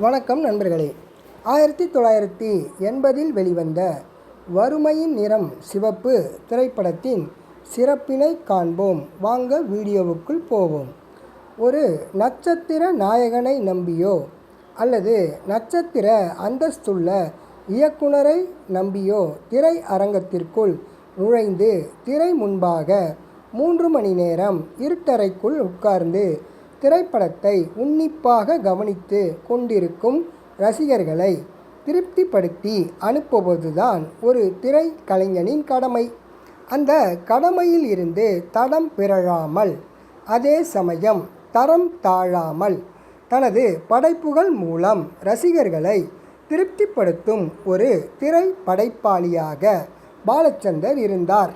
வணக்கம் நண்பர்களே. ஆயிரத்தி தொள்ளாயிரத்தி எண்பதில் வெளிவந்த வறுமையின் நிறம் சிவப்பு திரைப்படத்தின் சிறப்பினை காண்போம். வாங்க வீடியோவுக்குள் போவோம். ஒரு நட்சத்திர நாயகனை நம்பியோ அல்லது நட்சத்திர அந்தஸ்துள்ள இயக்குனரை நம்பியோ திரை அரங்கத்திற்குள் நுழைந்து திரை முன்பாக மூன்று மணி நேரம் இருட்டறைக்குள் உட்கார்ந்து திரைப்படத்தை உன்னிப்பாக கவனித்து கொண்டிருக்கும் ரசிகர்களை திருப்திப்படுத்தி அனுப்புவதுதான் ஒரு திரைக்கலைஞனின் கடமை. அந்த கடமையில் இருந்து தடம் பிறழாமல் அதே சமயம் தரம் தாழாமல் தனது படைப்புகள் மூலம் ரசிகர்களை திருப்திப்படுத்தும் ஒரு திரை படைப்பாளியாக பாலச்சந்தர் இருந்தார்.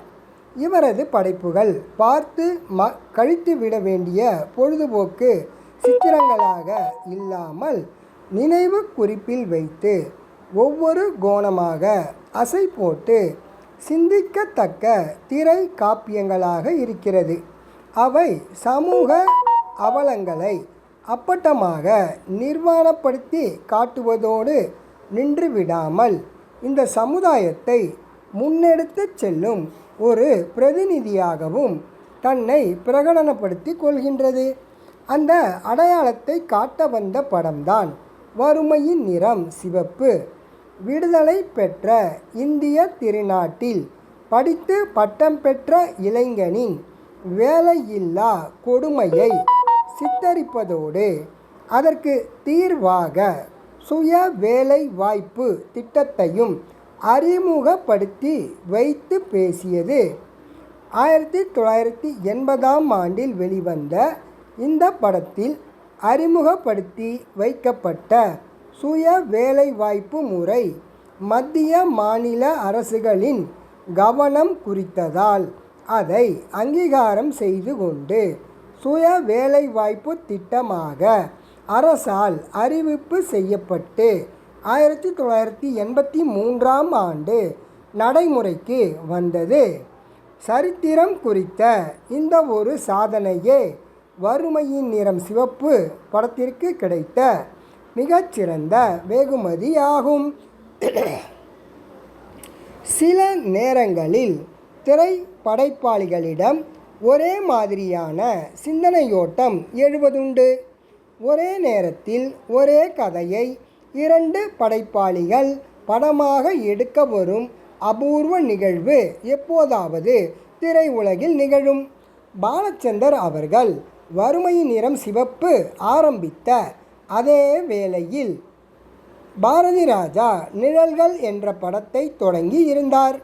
இவரது படைப்புகள் பார்த்து ம கழித்து விட வேண்டிய பொழுதுபோக்கு சித்திரங்களாக இல்லாமல் நினைவு குறிப்பில் வைத்து ஒவ்வொரு கோணமாக அசை போட்டு சிந்திக்கத்தக்க திரை காப்பியங்களாக இருக்கிறது. அவை சமூக அவலங்களை அப்பட்டமாக நிர்வாணப்படுத்தி காட்டுவதோடு நின்றுவிடாமல் இந்த சமுதாயத்தை முன்னெடுத்துச் செல்லும் ஒரு பிரதிநிதியாகவும் தன்னை பிரகடனப்படுத்தி கொள்கின்றது. அந்த அடையாளத்தை காட்ட வந்த படம்தான் வறுமையின் நிறம் சிவப்பு. விடுதலை பெற்ற இந்திய திருநாட்டில் படித்து பட்டம் பெற்ற இளைஞனின் வேலையில்லா கொடுமையை சித்தரிப்பதோடு அதற்கு தீர்வாக சுய வேலை வாய்ப்பு திட்டத்தையும் அறிமுகப்படுத்தி வைத்து பேசியது. ஆயிரத்தி தொள்ளாயிரத்தி எண்பதாம் ஆண்டில் வெளிவந்த இந்த படத்தில் அறிமுகப்படுத்தி வைக்கப்பட்ட சுய வேலைவாய்ப்பு முறை மத்திய மாநில அரசுகளின் கவனம் குறித்ததால் அதை அங்கீகாரம் செய்து கொண்டு சுய வேலைவாய்ப்பு திட்டமாக அரசால் அறிவிப்பு செய்யப்பட்டு ஆயிரத்தி தொள்ளாயிரத்தி எண்பத்தி மூன்றாம் ஆண்டு நடைமுறைக்கு வந்தது. சரித்திரம் குறித்த இந்த ஒரு சாதனையே வறுமையின் நிறம் சிவப்பு படத்திற்கு கிடைத்த மிகச்சிறந்த வெகுமதி ஆகும் சில நேரங்களில் திரை படைப்பாளிகளிடம் ஒரே மாதிரியான சிந்தனையோட்டம் எழுவதுண்டு. ஒரே நேரத்தில் ஒரே கதையை இரண்டு படைப்பாளிகள் படமாக எடுக்க வரும் அபூர்வ நிகழ்வு எப்போதாவது திரையுலகில் நிகழும். பாலச்சந்தர் அவர்கள் வறுமையின் நிறம் சிவப்பு ஆரம்பித்த அதே வேளையில் பாரதி ராஜா நிழல்கள் என்ற படத்தை தொடங்கி இருந்தார்.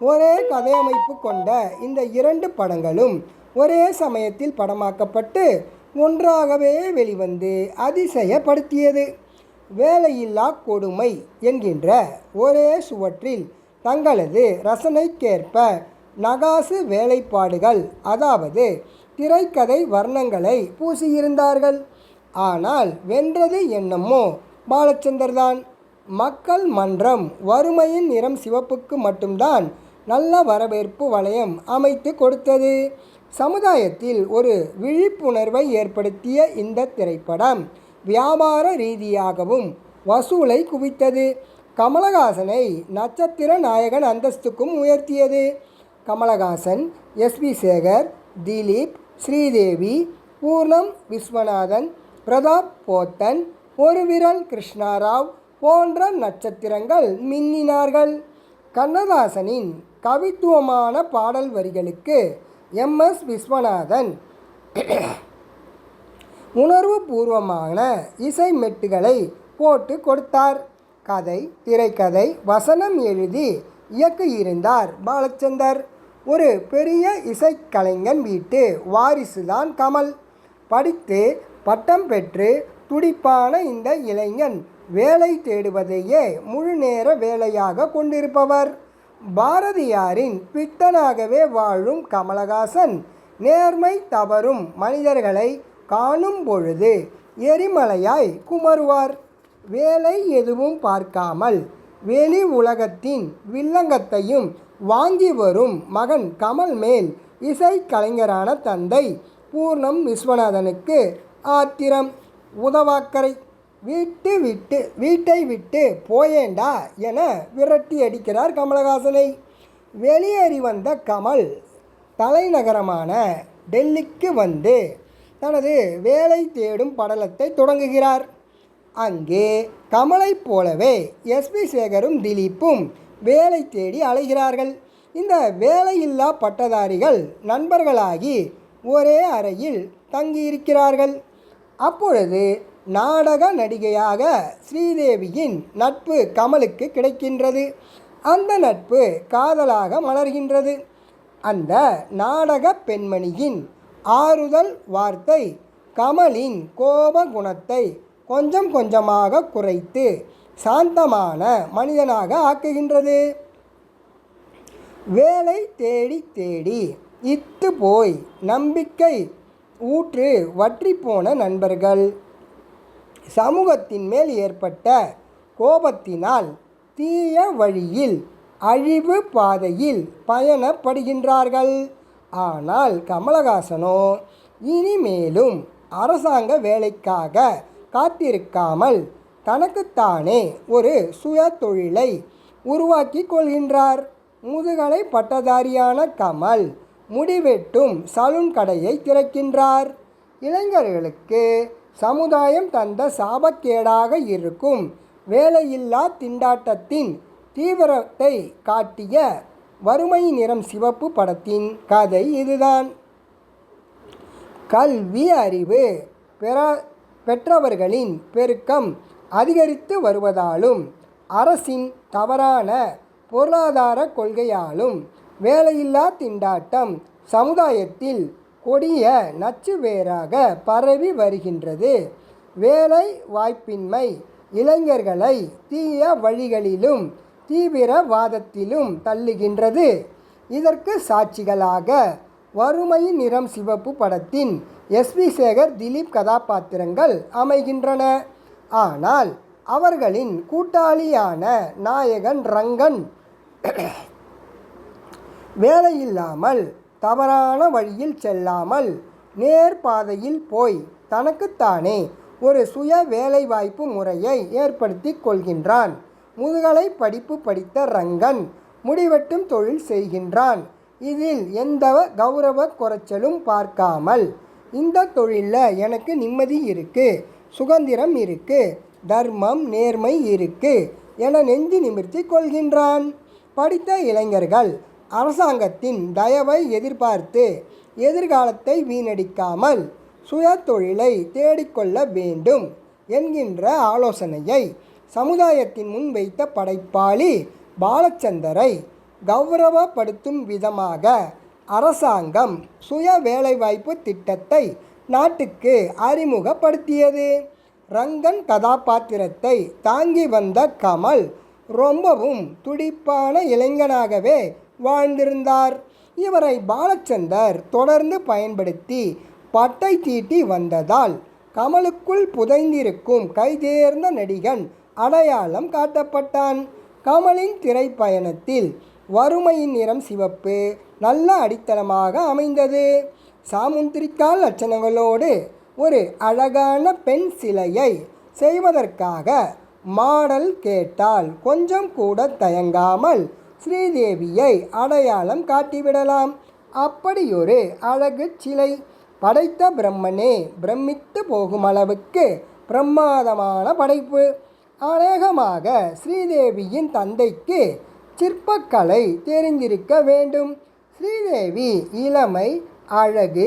ஒரே கதையமைப்பு கொண்ட இந்த இரண்டு படங்களும் ஒரே சமயத்தில் படமாக்கப்பட்டு ஒன்றாகவே வெளிவந்து அதிசயப்படுத்தியது. வேலையில்லா கொடுமை என்கின்ற ஒரே சுவற்றில் தங்களது ரசனைக்கேற்ப நகாசு வேலைப்பாடுகள் அதாவது திரைக்கதை வர்ணங்களை பூசியிருந்தார்கள். ஆனால் வென்றது என்னமோ பாலச்சந்தர்தான். மக்கள் மன்றம் வறுமையின் நிறம் சிவப்புக்கு மட்டும்தான் நல்ல வரவேற்பு வளையம் அமைத்து கொடுத்தது. சமுதாயத்தில் ஒரு விழிப்புணர்வை ஏற்படுத்திய இந்த திரைப்படம் வியாபார ரீதியாகவும் வசூலை குவித்தது. கமலஹாசனை நட்சத்திர நாயகன் அந்தஸ்துக்கும் உயர்த்தியது. கமலஹாசன் எஸ்வி சேகர் திலீப் ஸ்ரீதேவி பூர்ணம் விஸ்வநாதன் பிரதாப் போத்தன் ஒரு விரல் கிருஷ்ணாராவ் போன்ற நட்சத்திரங்கள் மின்னினார்கள். கண்ணதாசனின் கவித்துவமான பாடல் வரிகளுக்கு எம். எஸ். விஸ்வநாதன் உணர்வு பூர்வமான இசை மெட்டுகளை போட்டு கொடுத்தார். கதை திரைக்கதை வசனம் எழுதி இயக்கியிருந்தார் பாலச்சந்தர். ஒரு பெரிய இசைக்கலைஞன் வீட்டு வாரிசுதான் கமல். படித்து பட்டம் பெற்று துடிப்பான இந்த இளைஞன் வேலை தேடுவதையே முழு நேர வேலையாக கொண்டிருப்பவர். பாரதியாரின் பித்தனாகவே வாழும் கமலஹாசன் நேர்மை தவறும் மனிதர்களை காணும் பொழுது எரிமலையாய் குமருவார். வேலை எதுவும் பார்க்காமல் வெளி உலகத்தின் வில்லங்கத்தையும் வாங்கி வரும் மகன் கமல் மேல் இசை கலைஞரான தந்தை பூர்ணம் விஸ்வநாதனுக்கு ஆத்திரம். உதவாக்கரை வீட்டு விட்டு வீட்டை விட்டு போயேண்டா என விரட்டி அடிக்கிறார் கமலஹாசனை. வெளியேறி வந்த கமல் தலைநகரமான டெல்லிக்கு வந்து தனது வேலை தேடும் படலத்தை தொடங்குகிறார். அங்கே கமலைப் போலவே எஸ்பி சேகரும் திலீப்பும் வேலை தேடி அலைகிறார்கள். இந்த வேலையில்லா பட்டதாரிகள் நண்பர்களாகி ஒரே அறையில் தங்கியிருக்கிறார்கள். அப்பொழுது நாடக நடிகையாக ஸ்ரீதேவியின் நட்பு கமலுக்கு கிடைக்கின்றது. அந்த நட்பு காதலாக மலர்கின்றது. அந்த நாடக பெண்மணியின் ஆறுதல் வார்த்தை கமலின் கோப குணத்தை கொஞ்சம் கொஞ்சமாக குறைத்து சாந்தமான மனிதனாக ஆக்குகின்றது. வேலை தேடி தேடி இத்து போய் நம்பிக்கை ஊற்று வற்றி போன நண்பர்கள். சமூகத்தின் மேல் ஏற்பட்ட கோபத்தினால் தீய வழியில் அழிவு பாதையில் பயணப்படுகின்றார்கள். ஆனால் கமலஹாசனோ இனிமேலும் அரசாங்க வேலைக்காக காத்திருக்காமல் தனக்குத்தானே ஒரு சுய தொழிலை உருவாக்கி கொள்கின்றார். முதுகலை பட்டதாரியான கமல் முடிவெட்டும் சலூன் கடையை திறக்கின்றார். இளைஞர்களுக்கு சமுதாயம் தந்த சாபக்கேடாக இருக்கும் வேலையில்லா திண்டாட்டத்தின் தீவிரத்தை காட்டிய வறுமை நிறம் சிவப்பு படத்தின் கதை இதுதான். கல்வி அறிவு பெற பெற்றவர்களின் பெருக்கம் அதிகரித்து வருவதாலும் அரசின் தவறான பொருளாதார கொள்கையாலும் வேலையில்லா திண்டாட்டம் சமுதாயத்தில் கொடிய நச்சு வேறாக பரவி வருகின்றது. வேலை வாய்ப்பின்மை இளைஞர்களை தீய வழிகளிலும் தீவிரவாதத்திலும் தள்ளுகின்றது. இதற்கு சாட்சிகளாக வறுமையின் நிறம் சிவப்பு படத்தின் எஸ்வி சேகர் திலீப் கதாபாத்திரங்கள் அமைகின்றன. ஆனால் அவர்களின் கூட்டாளியான நாயகன் ரங்கன் வேலையில்லாமல் தவறான வழியில் செல்லாமல் நேர்பாதையில் போய் தனக்குத்தானே ஒரு சுய வேலைவாய்ப்பு முறையை ஏற்படுத்தி கொள்கின்றான். முதுகலை படிப்பு படித்த ரங்கன் முடிவெட்டும் தொழில் செய்கின்றான். இதில் எந்த கௌரவ குறைச்சலும் பார்க்காமல் இந்த தொழிலில் எனக்கு நிம்மதி இருக்கு சுதந்திரம் இருக்கு தர்மம் நேர்மை இருக்கு என நெஞ்சு நிமிர்த்தி கொள்கின்றான். படித்த இளைஞர்கள் அரசாங்கத்தின் தயவை எதிர்பார்த்து எதிர்காலத்தை வீணடிக்காமல் சுய தொழிலை தேடிக்கொள்ள வேண்டும் என்கின்ற ஆலோசனையை சமுதாயத்தின் முன் வைத்த படைப்பாளி பாலச்சந்தரை கௌரவப்படுத்தும் விதமாக அரசாங்கம் சுய வேலைவாய்ப்பு திட்டத்தை நாட்டுக்கு அறிமுகப்படுத்தியது. ரங்கன் கதாபாத்திரத்தை தாங்கி வந்த கமல் ரொம்பவும் துடிப்பான இளைஞனாகவே வாழ்ந்திருந்தார். இவரை பாலச்சந்தர் தொடர்ந்து பயன்படுத்தி பட்டை தீட்டி வந்ததால் கமலுக்குள் புதைந்திருக்கும் கைதேர்ந்த நடிகன் அடையாளம் காட்டப்பட்டான். கமலின் திரைப்பயணத்தில் வறுமையின் நிறம் சிவப்பு நல்ல அடித்தளமாக அமைந்தது. சாமுந்திரிக்கால் லட்சணங்களோடு ஒரு அழகான பெண் சிலையை செய்வதற்காக மாடல் கேட்டால் கொஞ்சம் கூட தயங்காமல் ஸ்ரீதேவியை அடையாளம் காட்டிவிடலாம். அப்படியொரு அழகு சிலை படைத்த பிரம்மனே பிரமித்து போகும் அளவுக்கு பிரமாதமான படைப்பு. அநேகமாக ஸ்ரீதேவியின் தந்தைக்கு சிற்பக்கலை தெரிந்திருக்க வேண்டும். ஸ்ரீதேவி இளமை அழகு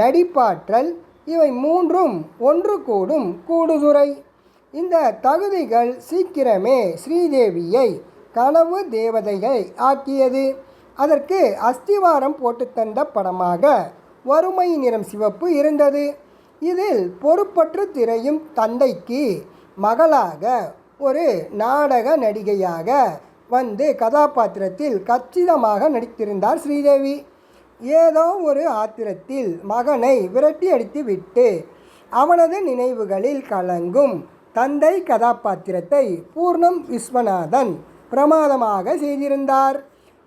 நடிப்பாற்றல் இவை மூன்றும் ஒன்று கூடும் கூடுதுறை. இந்த தகுதிகள் சீக்கிரமே ஸ்ரீதேவியை கனவு தேவதையை ஆக்கியது. அதற்கு அஸ்திவாரம் போட்டு தந்த படமாக வறுமை நிறம் சிவப்பு இருந்தது. இதில் பொறுப்பற்று திரையும் தந்தைக்கு மகளாக ஒரு நாடக நடிகையாக வந்து கதாபாத்திரத்தில் கச்சிதமாக நடித்திருந்தார் ஸ்ரீதேவி. ஏதோ ஒரு ஆத்திரத்தில் மகனை விரட்டி அடித்து விட்டு அவனது நினைவுகளில் கலங்கும் தந்தை கதாபாத்திரத்தை பூர்ணம் விஸ்வநாதன் பிரமாதமாக செய்திருந்தார்.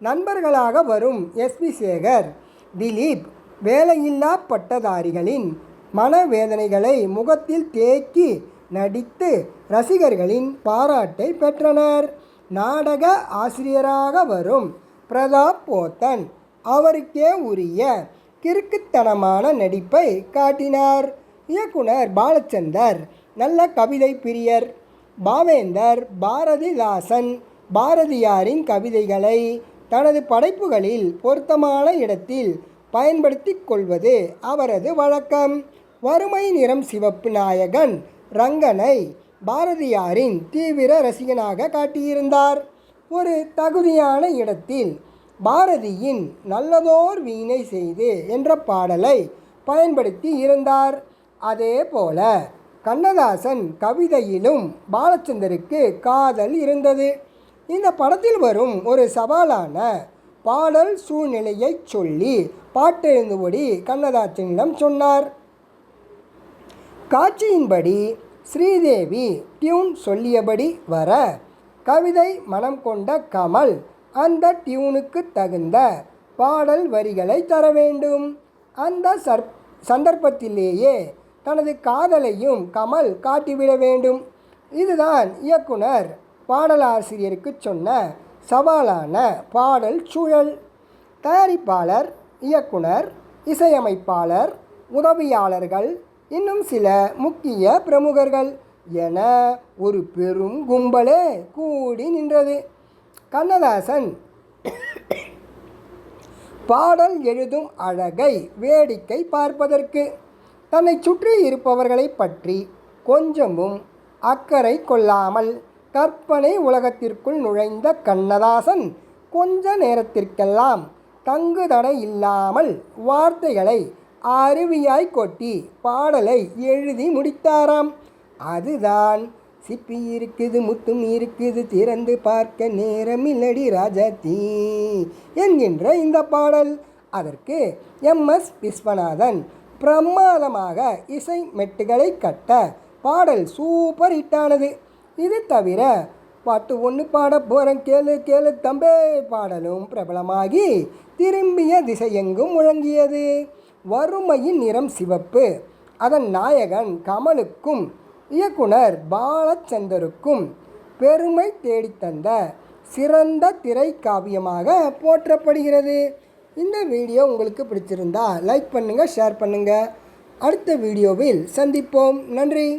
நண்பர்களாக வரும் எஸ்பி சேகர் திலீப் வேலையில்லா பட்டதாரிகளின் மனவேதனைகளை முகத்தில் தேக்கி நடித்து ரசிகர்களின் பாராட்டை பெற்றனர். நாடக ஆசிரியராக வரும் பிரதாப் போத்தன் அவருக்கே உரிய கிறுக்குத்தனமான நடிப்பை காட்டினார். இயக்குனர் பாலச்சந்தர் நல்ல கவிதை பிரியர் பாவேந்தர் பாரதிதாசன் பாரதியாரின் கவிதைகளை தனது படைப்புகளில் பொருத்தமான இடத்தில் பயன்படுத்தி கொள்வது அவரது வழக்கம். வறுமை நிறம் சிவப்பு நாயகன் ரங்கனை பாரதியாரின் தீவிர ரசிகனாக காட்டியிருந்தார். ஒரு தகுதியான இடத்தில் பாரதியின் நல்லதோர் வீணை செய்து என்ற பாடலை பயன்படுத்தி இருந்தார். அதே போல கண்ணதாசன் கவிதையிலும் பாலச்சந்தருக்கு காதல் இருந்தது. இந்த படத்தில் வரும் ஒரு சவாலான பாடல் சூழ்நிலையை சொல்லி பாட்டெழுந்துபடி கண்ணதாசனிடம் சொன்னார். காட்சியின்படி ஸ்ரீதேவி டியூன் சொல்லியபடி வர கவிதை மனம் கொண்ட கமல் அந்த டியூனுக்கு தகுந்த பாடல் வரிகளை தர வேண்டும். அந்த சர் சந்தர்ப்பத்திலேயே தனது காதலையும் கமல் காட்டிவிட வேண்டும். இதுதான் இயக்குனர் பாடலாசிரியருக்கு சொன்ன சவாலான பாடல் சூழல். தயாரிப்பாளர் இயக்குனர் இசையமைப்பாளர் உதவியாளர்கள் இன்னும் சில முக்கிய பிரமுகர்கள் என ஒரு பெரும் கும்பலே கூடி நின்றது. கண்ணதாசன் பாடல் எழுதும் அழகை வேடிக்கை பார்ப்பதற்கு தன்னை சுற்றி இருப்பவர்களை பற்றி கொஞ்சமும் அக்கறை கொள்ளாமல் கற்பனை உலகத்திற்குள் நுழைந்த கண்ணதாசன் கொஞ்ச நேரத்திற்கெல்லாம் தங்குதடை இல்லாமல் வார்த்தைகளை அருவியாய் கொட்டி பாடலை எழுதி முடித்தாராம். அதுதான் சிப்பி இருக்குது முத்தும் இருக்குது திறந்து பார்க்க நேரமில்லடி ராஜாத்தி என்கின்ற இந்த பாடல். அதற்கு எம். எஸ். விஸ்வநாதன் பிரமாதமாக இசை மெட்டுகளை கட்ட பாடல் சூப்பர் ஹிட்டானது இது தவிர பாட்டு ஒன்று பாட போகிறேன் கேளு கேளு தம்பே பாடலும் பிரபலமாகி திரும்பிய திசையெங்கும் முழங்கியது. வறுமையின் நிறம் சிவப்பு. அதன் நாயகன் கமலுக்கும் இயக்குனர் பாலச்சந்தருக்கும் பெருமை தேடித்தந்த சிறந்த திரைக்காவியமாக போற்றப்படுகிறது. இந்த வீடியோ உங்களுக்கு பிடிச்சிருந்தா லைக் பண்ணுங்கள் ஷேர் பண்ணுங்கள் அடுத்த வீடியோவில் சந்திப்போம். நன்றி.